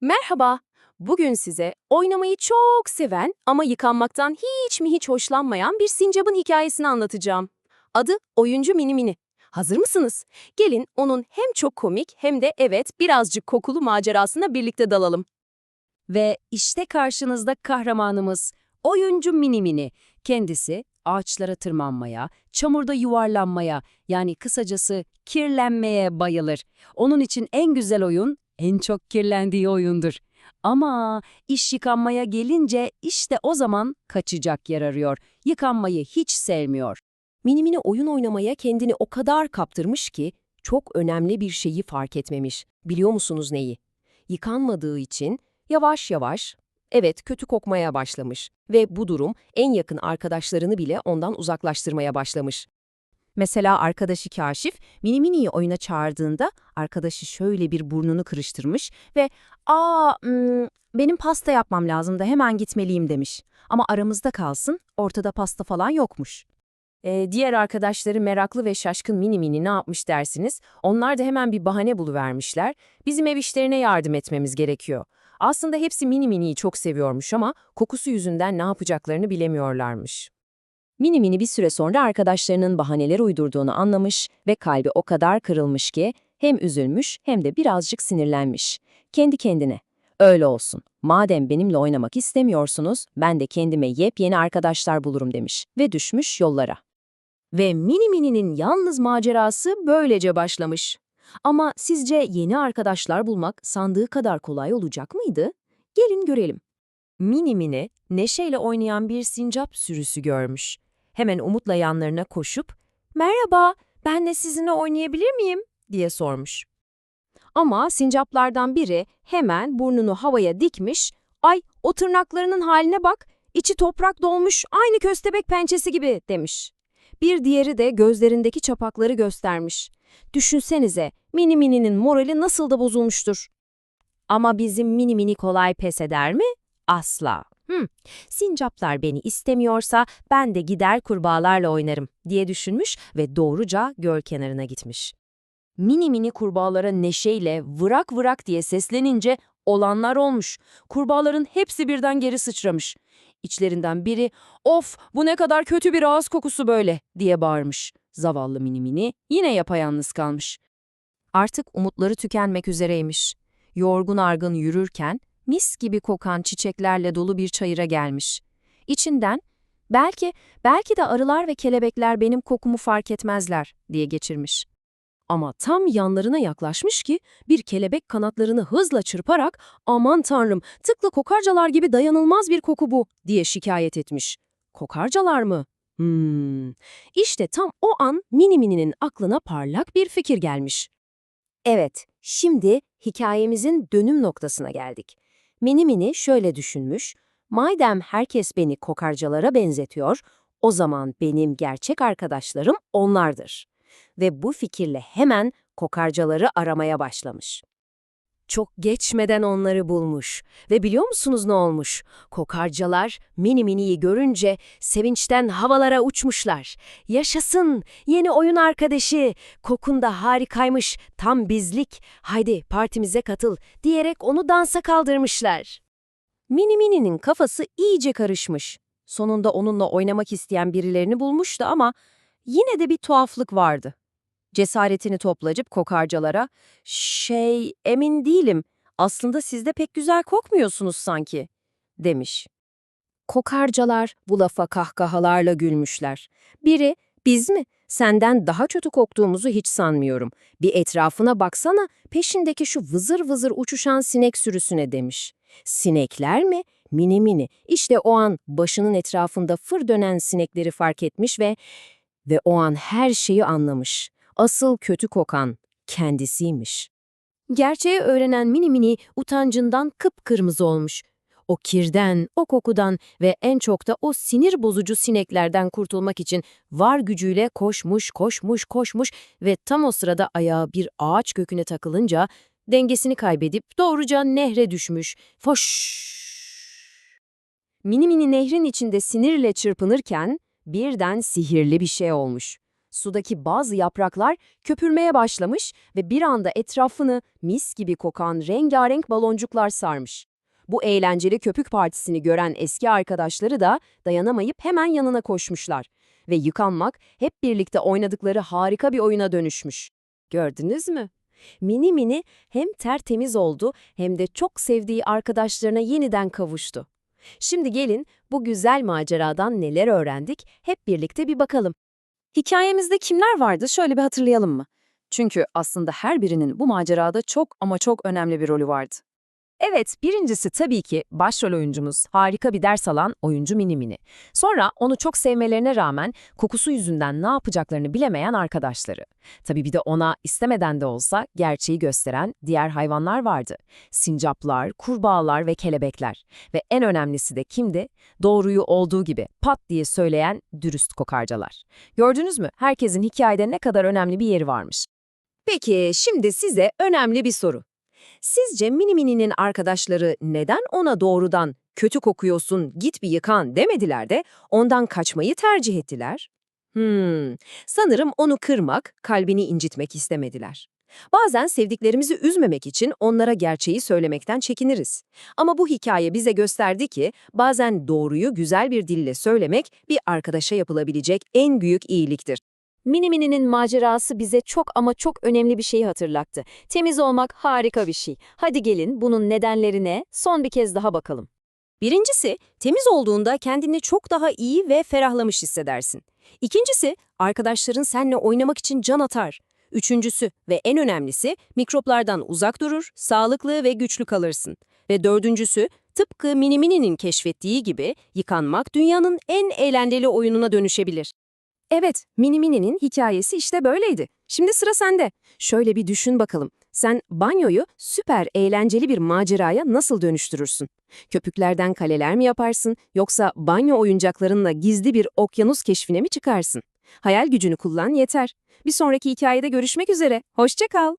Merhaba. Bugün size oynamayı çok seven ama yıkanmaktan hiç mi hiç hoşlanmayan bir sincapın hikayesini anlatacağım. Adı Oyuncu Mini Mini. Hazır mısınız? Gelin onun hem çok komik hem de evet birazcık kokulu macerasına birlikte dalalım. Ve işte karşınızda kahramanımız, oyuncu Mini Mini. Kendisi ağaçlara tırmanmaya, çamurda yuvarlanmaya, yani kısacası kirlenmeye bayılır. Onun için en güzel oyun, en çok kirlendiği oyundur. Ama iş yıkanmaya gelince işte o zaman kaçacak yer arıyor. Yıkanmayı hiç sevmiyor. Mini Mini oyun oynamaya kendini o kadar kaptırmış ki çok önemli bir şeyi fark etmemiş. Biliyor musunuz neyi? Yıkanmadığı için yavaş yavaş, evet kötü kokmaya başlamış ve bu durum en yakın arkadaşlarını bile ondan uzaklaştırmaya başlamış. Mesela arkadaşı Kaşif, Mini Mini'yi oyuna çağırdığında arkadaşı şöyle bir burnunu kırıştırmış ve ''Aa, benim pasta yapmam lazım da hemen gitmeliyim.'' demiş. Ama aramızda kalsın, ortada pasta falan yokmuş. Ee, diğer arkadaşları meraklı ve şaşkın Mini Mini ne yapmış dersiniz? Onlar da hemen bir bahane buluvermişler. Bizim ev işlerine yardım etmemiz gerekiyor. Aslında hepsi Mini Mini'yi çok seviyormuş ama kokusu yüzünden ne yapacaklarını bilemiyorlarmış. Mini Mini bir süre sonra arkadaşlarının bahaneler uydurduğunu anlamış ve kalbi o kadar kırılmış ki hem üzülmüş hem de birazcık sinirlenmiş. Kendi kendine. Öyle olsun. Madem benimle oynamak istemiyorsunuz, ben de kendime yepyeni arkadaşlar bulurum demiş ve düşmüş yollara. Ve Mini Mini'nin yalnız macerası böylece başlamış. Ama sizce yeni arkadaşlar bulmak sandığı kadar kolay olacak mıydı? Gelin görelim. Mini Mini, neşeyle oynayan bir sincap sürüsü görmüş. Hemen umutla yanlarına koşup, ''Merhaba, ben de sizinle oynayabilir miyim?'' diye sormuş. Ama sincaplardan biri hemen burnunu havaya dikmiş, ''Ay, o tırnaklarının haline bak, içi toprak dolmuş, aynı köstebek pençesi gibi.'' demiş. Bir diğeri de gözlerindeki çapakları göstermiş. Düşünsenize, Mini Mini'nin morali nasıl da bozulmuştur. Ama bizim Mini Mini kolay pes eder mi? Asla. Hmm, sincaplar beni istemiyorsa ben de gider kurbağalarla oynarım diye düşünmüş ve doğruca göl kenarına gitmiş. Mini mini kurbağalara neşeyle vırak vırak diye seslenince olanlar olmuş. Kurbağaların hepsi birden geri sıçramış. İçlerinden biri of bu ne kadar kötü bir ağız kokusu böyle diye bağırmış. Zavallı mini mini yine yapayalnız kalmış. Artık umutları tükenmek üzereymiş. Yorgun argın yürürken mis gibi kokan çiçeklerle dolu bir çayıra gelmiş. İçinden belki belki de arılar ve kelebekler benim kokumu fark etmezler diye geçirmiş. Ama tam yanlarına yaklaşmış ki bir kelebek kanatlarını hızla çırparak aman tanrım tıkla kokarcalar gibi dayanılmaz bir koku bu diye şikayet etmiş. Kokarcalar mı? Hmm. İşte tam o an Mini Mini'nin aklına parlak bir fikir gelmiş. Evet, şimdi hikayemizin dönüm noktasına geldik. Mini Mini şöyle düşünmüş, madem herkes beni kokarcalara benzetiyor, o zaman benim gerçek arkadaşlarım onlardır. Ve bu fikirle hemen kokarcaları aramaya başlamış. Çok geçmeden onları bulmuş ve biliyor musunuz ne olmuş? Kokarcalar Mini Mini'yi görünce sevinçten havalara uçmuşlar. Yaşasın, yeni oyun arkadaşı, kokun da harikaymış, tam bizlik, haydi partimize katıl diyerek onu dansa kaldırmışlar. Mini Mini'nin kafası iyice karışmış. Sonunda onunla oynamak isteyen birilerini bulmuştu ama yine de bir tuhaflık vardı. Cesaretini toplayıp kokarcalara, ''Şey, emin değilim, aslında siz de pek güzel kokmuyorsunuz sanki.'' demiş. Kokarcalar bu lafa kahkahalarla gülmüşler. Biri, ''Biz mi? Senden daha kötü koktuğumuzu hiç sanmıyorum. Bir etrafına baksana, peşindeki şu vızır vızır uçuşan sinek sürüsüne.'' demiş. Sinekler mi? Mini mini. İşte o an başının etrafında fır dönen sinekleri fark etmiş ve ve o an her şeyi anlamış. Asıl kötü kokan kendisiymiş. Gerçeği öğrenen Mini Mini utancından kıpkırmızı olmuş. O kirden, o kokudan ve en çok da o sinir bozucu sineklerden kurtulmak için var gücüyle koşmuş, koşmuş, koşmuş ve tam o sırada ayağı bir ağaç köküne takılınca dengesini kaybedip doğruca nehre düşmüş. Foş! Mini Mini nehrin içinde sinirle çırpınırken birden sihirli bir şey olmuş. Sudaki bazı yapraklar köpürmeye başlamış ve bir anda etrafını mis gibi kokan rengarenk baloncuklar sarmış. Bu eğlenceli köpük partisini gören eski arkadaşları da dayanamayıp hemen yanına koşmuşlar ve yıkanmak hep birlikte oynadıkları harika bir oyuna dönüşmüş. Gördünüz mü? Mini Mini hem tertemiz oldu hem de çok sevdiği arkadaşlarına yeniden kavuştu. Şimdi gelin bu güzel maceradan neler öğrendik hep birlikte bir bakalım. Hikayemizde kimler vardı şöyle bir hatırlayalım mı? Çünkü aslında her birinin bu macerada çok ama çok önemli bir rolü vardı. Evet, birincisi tabii ki başrol oyuncumuz, harika bir ders alan oyuncu Mini Mini. Sonra onu çok sevmelerine rağmen kokusu yüzünden ne yapacaklarını bilemeyen arkadaşları. Tabii bir de ona istemeden de olsa gerçeği gösteren diğer hayvanlar vardı. Sincaplar, kurbağalar ve kelebekler. Ve en önemlisi de kimdi? Doğruyu olduğu gibi pat diye söyleyen dürüst kokarcalar. Gördünüz mü? Herkesin hikayede ne kadar önemli bir yeri varmış. Peki şimdi size önemli bir soru. Sizce Mini Mini'nin arkadaşları neden ona doğrudan kötü kokuyorsun git bir yıkan demediler de ondan kaçmayı tercih ettiler? Hmm, sanırım onu kırmak, kalbini incitmek istemediler. Bazen sevdiklerimizi üzmemek için onlara gerçeği söylemekten çekiniriz. Ama bu hikaye bize gösterdi ki bazen doğruyu güzel bir dille söylemek bir arkadaşa yapılabilecek en büyük iyiliktir. Mini Mini'nin macerası bize çok ama çok önemli bir şeyi hatırlattı. Temiz olmak harika bir şey. Hadi gelin bunun nedenlerine son bir kez daha bakalım. Birincisi, temiz olduğunda kendini çok daha iyi ve ferahlamış hissedersin. İkincisi, arkadaşların seninle oynamak için can atar. Üçüncüsü ve en önemlisi, mikroplardan uzak durur, sağlıklı ve güçlü kalırsın. Ve dördüncüsü, tıpkı Mini Mini'nin keşfettiği gibi yıkanmak dünyanın en eğlenceli oyununa dönüşebilir. Evet, Mini Mini'nin hikayesi işte böyleydi. Şimdi sıra sende. Şöyle bir düşün bakalım. Sen banyoyu süper eğlenceli bir maceraya nasıl dönüştürürsün? Köpüklerden kaleler mi yaparsın yoksa banyo oyuncaklarınla gizli bir okyanus keşfine mi çıkarsın? Hayal gücünü kullan yeter. Bir sonraki hikayede görüşmek üzere. Hoşça kal.